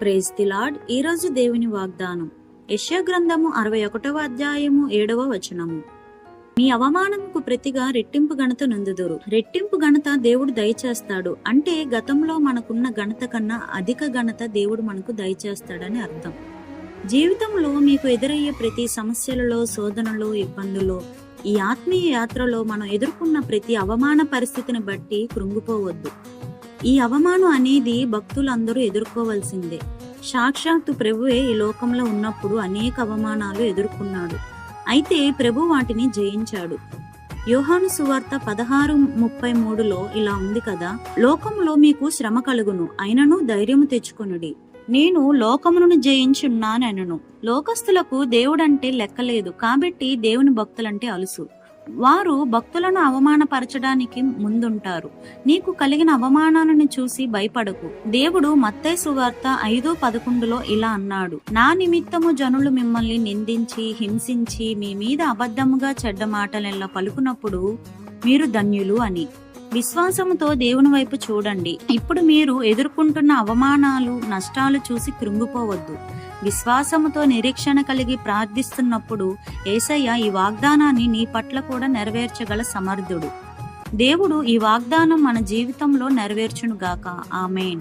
Praise the lord ఈరోజు దేవుని వాగ్దానం. యెషయా గ్రంథము అరవై ఒకటవ అధ్యాయము ఏడవ వచనము. మీ అవమానముకు ప్రతిగా రెట్టింపు గణత నొందుదురు. రెట్టింపు ఘనత దేవుడు దయచేస్తాడు. అంటే గతంలో మనకున్న ఘనత కన్నా అధిక ఘనత దేవుడు మనకు దయచేస్తాడని అర్థం. జీవితంలో మీకు ఎదురయ్యే ప్రతి సమస్యలలో శోధనలో ఇబ్బందులో ఈ ఆత్మీయ యాత్రలో మనం ఎదుర్కొన్న ప్రతి అవమాన పరిస్థితిని బట్టి కృంగిపోవద్దు. ఈ అవమానం అనేది భక్తులందరూ ఎదుర్కోవలసిందే. సాక్షాత్తు ప్రభువే ఈ లోకంలో ఉన్నప్పుడు అనేక అవమానాలు ఎదుర్కొన్నాడు. అయితే ప్రభు వాటిని జయించాడు. యోహాను సువార్త పదహారు ముప్పై మూడులో ఇలా ఉంది కదా లోకంలో మీకు శ్రమ కలుగును అయినను ధైర్యము తెచ్చుకొనుడి. నేను లోకమును జయించున్నానను లోకస్తులకు దేవుడంటే లెక్కలేదు కాబట్టి దేవుని భక్తులంటే అలుసు. వారు భక్తులను అవమానపరచడానికి ముందుంటారు. నీకు కలిగిన అవమానాలను చూసి భయపడకు. దేవుడు మత్తై సువార్త ఐదో పదకొండులో ఇలా అన్నాడు. నా నిమిత్తము జనులు మిమ్మల్ని నిందించి హింసించి మీ మీద అబద్ధముగా చెడ్డ మాటలెల్లా పలుకున్నప్పుడు మీరు ధన్యులు అని. విశ్వాసముతో దేవుని వైపు చూడండి. ఇప్పుడు మీరు ఎదుర్కొంటున్న అవమానాలు నష్టాలు చూసి కృంగిపోవద్దు. విశ్వాసముతో నిరీక్షణ కలిగి ప్రార్థిస్తున్నప్పుడు ఏసయ్య ఈ వాగ్దానాన్ని నీ పట్ల కూడా నెరవేర్చగల సమర్థుడు. దేవుడు ఈ వాగ్దానం మన జీవితంలో నెరవేర్చునుగాక. ఆమెన్.